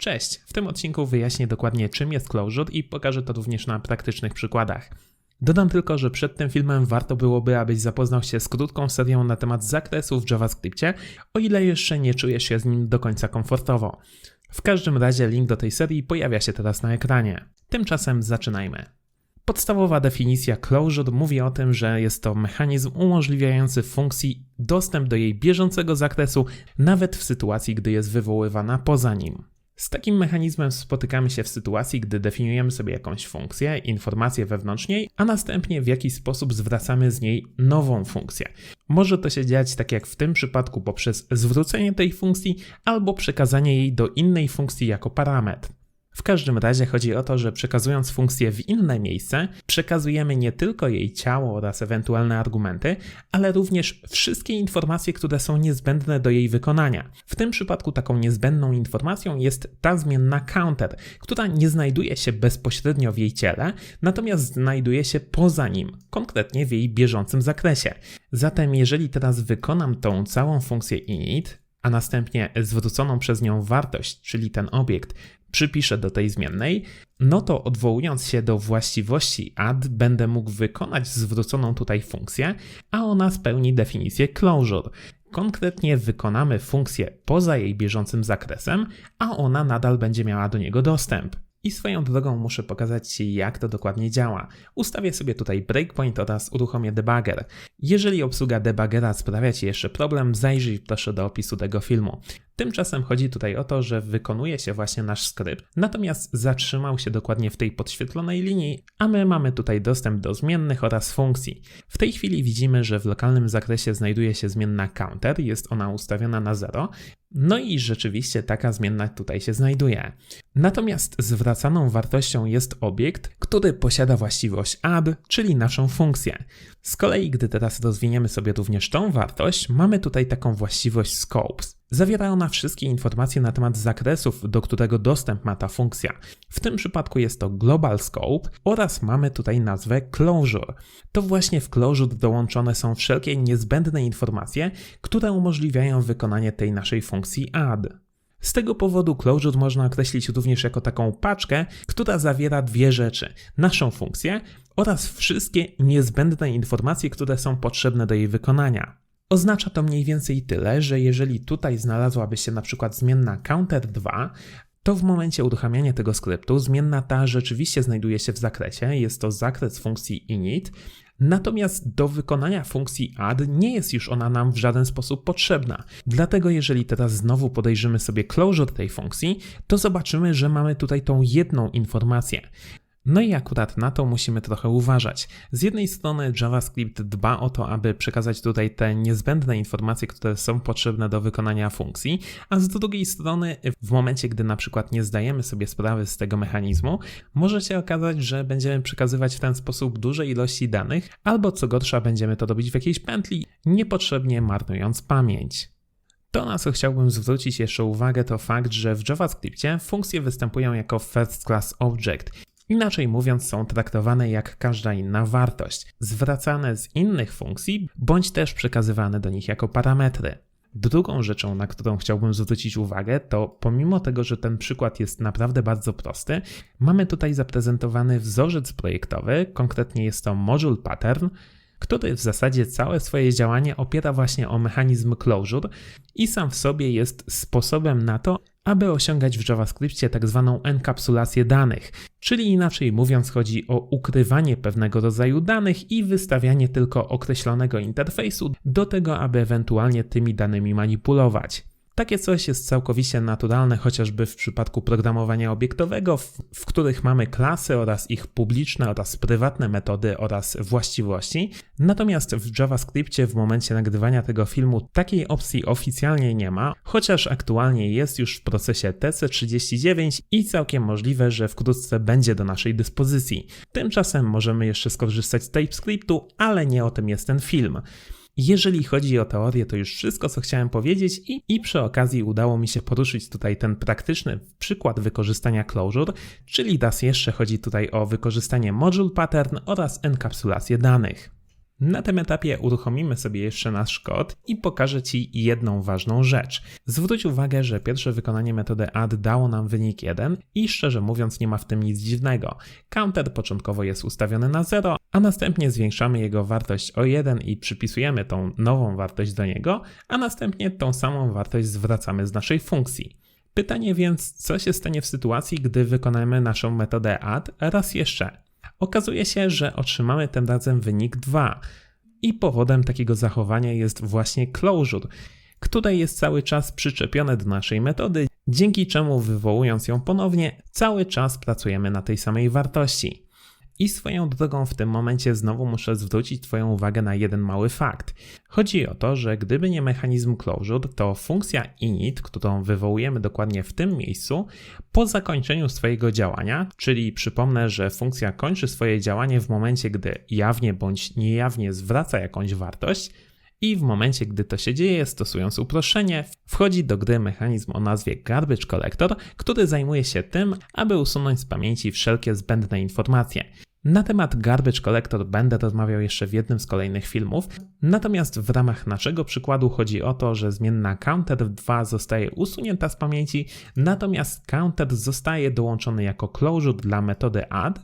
Cześć! W tym odcinku wyjaśnię dokładnie czym jest Clojure i pokażę to również na praktycznych przykładach. Dodam tylko, że przed tym filmem warto byłoby, abyś zapoznał się z krótką serią na temat zakresu w JavaScriptie, o ile jeszcze nie czujesz się z nim do końca komfortowo. W każdym razie link do tej serii pojawia się teraz na ekranie. Tymczasem zaczynajmy. Podstawowa definicja closure mówi o tym, że jest to mechanizm umożliwiający funkcji dostęp do jej bieżącego zakresu, nawet w sytuacji, gdy jest wywoływana poza nim. Z takim mechanizmem spotykamy się w sytuacji, gdy definiujemy sobie jakąś funkcję, informację wewnątrz niej, a następnie w jakiś sposób zwracamy z niej nową funkcję. Może to się dziać tak jak w tym przypadku poprzez zwrócenie tej funkcji albo przekazanie jej do innej funkcji jako parametr. W każdym razie chodzi o to, że przekazując funkcję w inne miejsce, przekazujemy nie tylko jej ciało oraz ewentualne argumenty, ale również wszystkie informacje, które są niezbędne do jej wykonania. W tym przypadku taką niezbędną informacją jest ta zmienna counter, która nie znajduje się bezpośrednio w jej ciele, natomiast znajduje się poza nim, konkretnie w jej bieżącym zakresie. Zatem jeżeli teraz wykonam tą całą funkcję init, a następnie zwróconą przez nią wartość, czyli ten obiekt, przypiszę do tej zmiennej, no to odwołując się do właściwości add, będę mógł wykonać zwróconą tutaj funkcję, a ona spełni definicję closure. Konkretnie wykonamy funkcję poza jej bieżącym zakresem, a ona nadal będzie miała do niego dostęp. I swoją drogą muszę pokazać Ci, jak to dokładnie działa. Ustawię sobie tutaj breakpoint oraz uruchomię debugger. Jeżeli obsługa debuggera sprawia Ci jeszcze problem, zajrzyj proszę do opisu tego filmu. Tymczasem chodzi tutaj o to, że wykonuje się właśnie nasz skrypt, natomiast zatrzymał się dokładnie w tej podświetlonej linii, a my mamy tutaj dostęp do zmiennych oraz funkcji. W tej chwili widzimy, że w lokalnym zakresie znajduje się zmienna counter, jest ona ustawiona na 0, no i rzeczywiście taka zmienna tutaj się znajduje. Natomiast zwracaną wartością jest obiekt, który posiada właściwość add, czyli naszą funkcję. Z kolei, gdy teraz rozwiniemy sobie również tą wartość, mamy tutaj taką właściwość scopes. Zawiera ona wszystkie informacje na temat zakresów, do którego dostęp ma ta funkcja. W tym przypadku jest to Global Scope oraz mamy tutaj nazwę Closure. To właśnie w Closure dołączone są wszelkie niezbędne informacje, które umożliwiają wykonanie tej naszej funkcji add. Z tego powodu Closure można określić również jako taką paczkę, która zawiera dwie rzeczy: naszą funkcję oraz wszystkie niezbędne informacje, które są potrzebne do jej wykonania. Oznacza to mniej więcej tyle, że jeżeli tutaj znalazłaby się na przykład zmienna counter 2, to w momencie uruchamiania tego skryptu zmienna ta rzeczywiście znajduje się w zakresie, jest to zakres funkcji init, natomiast do wykonania funkcji add nie jest już ona nam w żaden sposób potrzebna. Dlatego jeżeli teraz znowu podejrzymy sobie closure tej funkcji, to zobaczymy, że mamy tutaj tą jedną informację. No i akurat na to musimy trochę uważać. Z jednej strony JavaScript dba o to, aby przekazać tutaj te niezbędne informacje, które są potrzebne do wykonania funkcji, a z drugiej strony w momencie, gdy na przykład nie zdajemy sobie sprawy z tego mechanizmu, może się okazać, że będziemy przekazywać w ten sposób duże ilości danych, albo co gorsza będziemy to robić w jakiejś pętli, niepotrzebnie marnując pamięć. To, na co chciałbym zwrócić jeszcze uwagę, to fakt, że w JavaScriptie funkcje występują jako first class object Inaczej mówiąc, są traktowane jak każda inna wartość, zwracane z innych funkcji, bądź też przekazywane do nich jako parametry. Drugą rzeczą, na którą chciałbym zwrócić uwagę, to pomimo tego, że ten przykład jest naprawdę bardzo prosty, mamy tutaj zaprezentowany wzorzec projektowy, konkretnie jest to module pattern, który w zasadzie całe swoje działanie opiera właśnie o mechanizm closure i sam w sobie jest sposobem na to, aby osiągać w JavaScriptie tak zwaną enkapsulację danych, czyli inaczej mówiąc chodzi o ukrywanie pewnego rodzaju danych i wystawianie tylko określonego interfejsu do tego, aby ewentualnie tymi danymi manipulować. Takie coś jest całkowicie naturalne, chociażby w przypadku programowania obiektowego, w, w, których mamy klasy oraz ich publiczne oraz prywatne metody oraz właściwości. Natomiast w JavaScriptie w momencie nagrywania tego filmu takiej opcji oficjalnie nie ma, chociaż aktualnie jest już w procesie TC39 i całkiem możliwe, że wkrótce będzie do naszej dyspozycji. Tymczasem możemy jeszcze skorzystać z TypeScriptu, ale nie o tym jest ten film. Jeżeli chodzi o teorię, to już wszystko, co chciałem powiedzieć, i, i przy okazji udało mi się poruszyć tutaj ten praktyczny przykład wykorzystania Clojure, czyli raz jeszcze chodzi tutaj o wykorzystanie module pattern oraz enkapsulację danych. Na tym etapie uruchomimy sobie jeszcze nasz kod i pokażę Ci jedną ważną rzecz. Zwróć uwagę, że pierwsze wykonanie metody add dało nam wynik 1 i szczerze mówiąc nie ma w tym nic dziwnego. Counter początkowo jest ustawiony na 0, a następnie zwiększamy jego wartość o 1 i przypisujemy tą nową wartość do niego, a następnie tą samą wartość zwracamy z naszej funkcji. Pytanie więc, co się stanie w sytuacji, gdy wykonamy naszą metodę add raz jeszcze? Okazuje się, że otrzymamy tym razem wynik 2 i powodem takiego zachowania jest właśnie closure, które jest cały czas przyczepione do naszej metody, dzięki czemu wywołując ją ponownie, cały czas pracujemy na tej samej wartości. I swoją drogą w tym momencie znowu muszę zwrócić Twoją uwagę na jeden mały fakt. Chodzi o to, że gdyby nie mechanizm closure, to funkcja init, którą wywołujemy dokładnie w tym miejscu, po zakończeniu swojego działania, czyli przypomnę, że funkcja kończy swoje działanie w momencie, gdy jawnie bądź niejawnie zwraca jakąś wartość, i w momencie, gdy to się dzieje, stosując uproszczenie, wchodzi do gry mechanizm o nazwie Garbage Collector, który zajmuje się tym, aby usunąć z pamięci wszelkie zbędne informacje. Na temat Garbage Collector będę rozmawiał jeszcze w jednym z kolejnych filmów, natomiast w ramach naszego przykładu chodzi o to, że zmienna counter2 zostaje usunięta z pamięci, natomiast counter zostaje dołączony jako closure dla metody add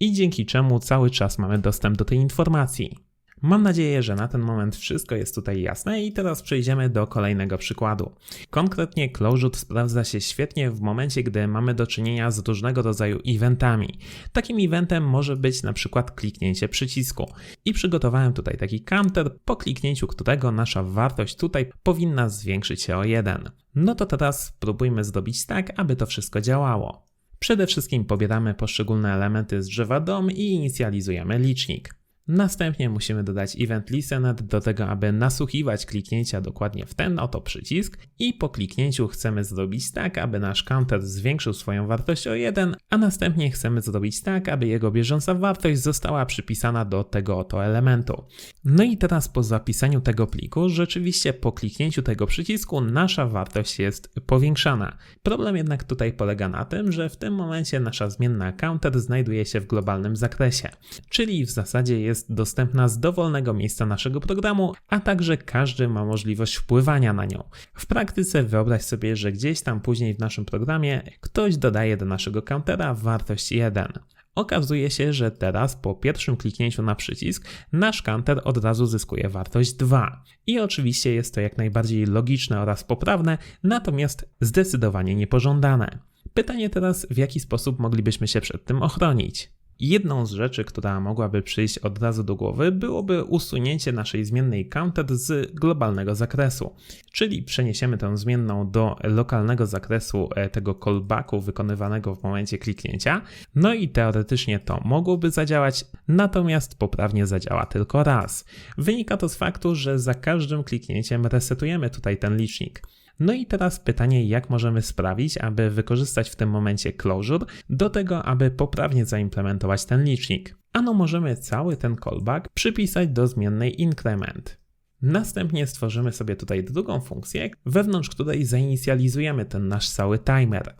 i dzięki czemu cały czas mamy dostęp do tej informacji. Mam nadzieję, że na ten moment wszystko jest tutaj jasne i teraz przejdziemy do kolejnego przykładu. Konkretnie Clojure sprawdza się świetnie w momencie, gdy mamy do czynienia z różnego rodzaju eventami. Takim eventem może być na przykład kliknięcie przycisku. I przygotowałem tutaj taki counter, po kliknięciu którego nasza wartość tutaj powinna zwiększyć się o 1. No to teraz spróbujmy zrobić tak, aby to wszystko działało. Przede wszystkim pobieramy poszczególne elementy z drzewa DOM i inicjalizujemy licznik. Następnie musimy dodać event listener do tego, aby nasłuchiwać kliknięcia dokładnie w ten oto przycisk i po kliknięciu chcemy zrobić tak, aby nasz counter zwiększył swoją wartość o 1, a następnie chcemy zrobić tak, aby jego bieżąca wartość została przypisana do tego oto elementu. No i teraz po zapisaniu tego pliku, rzeczywiście po kliknięciu tego przycisku nasza wartość jest powiększana. Problem jednak tutaj polega na tym, że w tym momencie nasza zmienna counter znajduje się w globalnym zakresie, czyli w zasadzie jest dostępna z dowolnego miejsca naszego programu, a także każdy ma możliwość wpływania na nią. W praktyce wyobraź sobie, że gdzieś tam później w naszym programie ktoś dodaje do naszego countera wartość 1. Okazuje się, że teraz po pierwszym kliknięciu na przycisk nasz counter od razu zyskuje wartość 2. I oczywiście jest to jak najbardziej logiczne oraz poprawne, natomiast zdecydowanie niepożądane. Pytanie teraz, w jaki sposób moglibyśmy się przed tym ochronić? Jedną z rzeczy, która mogłaby przyjść od razu do głowy, byłoby usunięcie naszej zmiennej counter z globalnego zakresu, czyli przeniesiemy tę zmienną do lokalnego zakresu e, tego callbacku wykonywanego w momencie kliknięcia, no i teoretycznie to mogłoby zadziałać, natomiast poprawnie zadziała tylko raz. Wynika to z faktu, że za każdym kliknięciem resetujemy tutaj ten licznik. No i teraz pytanie, jak możemy sprawić, aby wykorzystać w tym momencie closure do tego, aby poprawnie zaimplementować ten licznik. Ano możemy cały ten callback przypisać do zmiennej increment. Następnie stworzymy sobie tutaj drugą funkcję, wewnątrz której zainicjalizujemy ten nasz cały timer.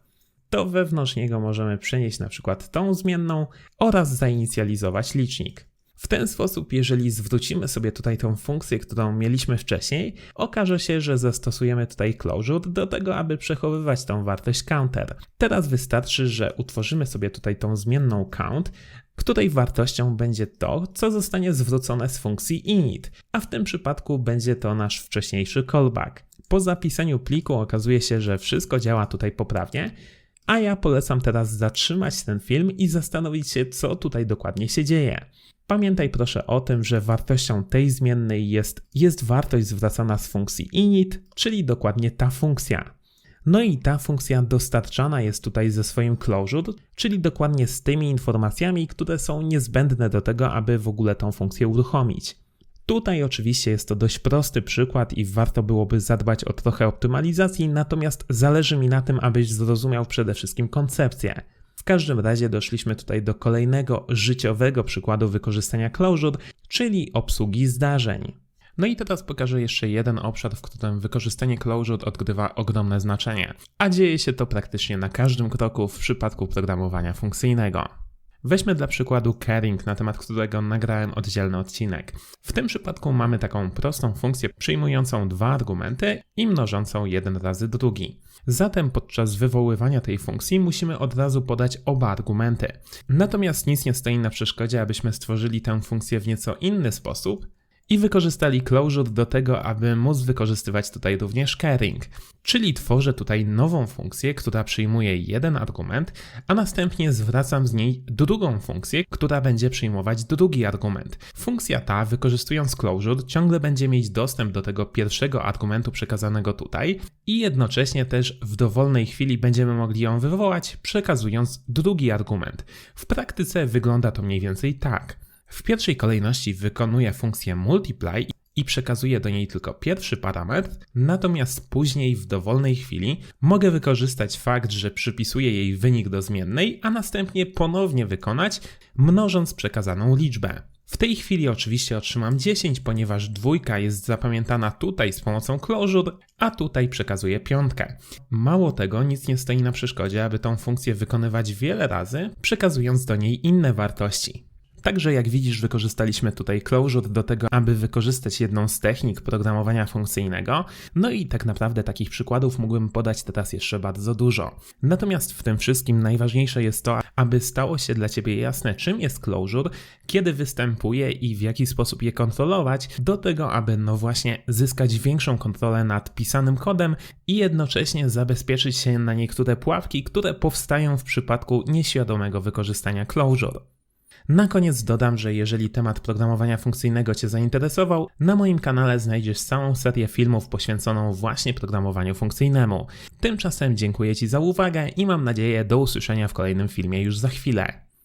To wewnątrz niego możemy przenieść na przykład tą zmienną oraz zainicjalizować licznik. W ten sposób, jeżeli zwrócimy sobie tutaj tą funkcję, którą mieliśmy wcześniej, okaże się, że zastosujemy tutaj closure do tego, aby przechowywać tą wartość counter. Teraz wystarczy, że utworzymy sobie tutaj tą zmienną count, której wartością będzie to, co zostanie zwrócone z funkcji init, a w tym przypadku będzie to nasz wcześniejszy callback. Po zapisaniu pliku okazuje się, że wszystko działa tutaj poprawnie, a ja polecam teraz zatrzymać ten film i zastanowić się, co tutaj dokładnie się dzieje. Pamiętaj proszę o tym, że wartością tej zmiennej jest, jest wartość zwracana z funkcji init, czyli dokładnie ta funkcja. No i ta funkcja dostarczana jest tutaj ze swoim closure, czyli dokładnie z tymi informacjami, które są niezbędne do tego, aby w ogóle tą funkcję uruchomić. Tutaj oczywiście jest to dość prosty przykład i warto byłoby zadbać o trochę optymalizacji, natomiast zależy mi na tym, abyś zrozumiał przede wszystkim koncepcję. W każdym razie doszliśmy tutaj do kolejnego życiowego przykładu wykorzystania Clojure, czyli obsługi zdarzeń. No i teraz pokażę jeszcze jeden obszar, w którym wykorzystanie Clojure odgrywa ogromne znaczenie, a dzieje się to praktycznie na każdym kroku w przypadku programowania funkcyjnego. Weźmy dla przykładu caring, na temat którego nagrałem oddzielny odcinek. W tym przypadku mamy taką prostą funkcję przyjmującą dwa argumenty i mnożącą jeden razy drugi. Zatem podczas wywoływania tej funkcji musimy od razu podać oba argumenty. Natomiast nic nie stoi na przeszkodzie, abyśmy stworzyli tę funkcję w nieco inny sposób i wykorzystali Clojure do tego, aby móc wykorzystywać tutaj również caring. Czyli tworzę tutaj nową funkcję, która przyjmuje jeden argument, a następnie zwracam z niej drugą funkcję, która będzie przyjmować drugi argument. Funkcja ta, wykorzystując Clojure, ciągle będzie mieć dostęp do tego pierwszego argumentu przekazanego tutaj i jednocześnie też w dowolnej chwili będziemy mogli ją wywołać, przekazując drugi argument. W praktyce wygląda to mniej więcej tak. W pierwszej kolejności wykonuje funkcję multiply i przekazuję do niej tylko pierwszy parametr, natomiast później w dowolnej chwili mogę wykorzystać fakt, że przypisuję jej wynik do zmiennej, a następnie ponownie wykonać, mnożąc przekazaną liczbę. W tej chwili oczywiście otrzymam 10, ponieważ dwójka jest zapamiętana tutaj z pomocą Clojure, a tutaj przekazuję piątkę. Mało tego, nic nie stoi na przeszkodzie, aby tą funkcję wykonywać wiele razy, przekazując do niej inne wartości. Także jak widzisz, wykorzystaliśmy tutaj Clojure do tego, aby wykorzystać jedną z technik programowania funkcyjnego. No i tak naprawdę takich przykładów mógłbym podać teraz jeszcze bardzo dużo. Natomiast w tym wszystkim najważniejsze jest to, aby stało się dla Ciebie jasne, czym jest Clojure, kiedy występuje i w jaki sposób je kontrolować, do tego, aby no właśnie zyskać większą kontrolę nad pisanym kodem i jednocześnie zabezpieczyć się na niektóre pułapki, które powstają w przypadku nieświadomego wykorzystania Clojure. Na koniec dodam, że jeżeli temat programowania funkcyjnego Cię zainteresował, na moim kanale znajdziesz całą serię filmów poświęconą właśnie programowaniu funkcyjnemu. Tymczasem dziękuję Ci za uwagę i mam nadzieję do usłyszenia w kolejnym filmie już za chwilę.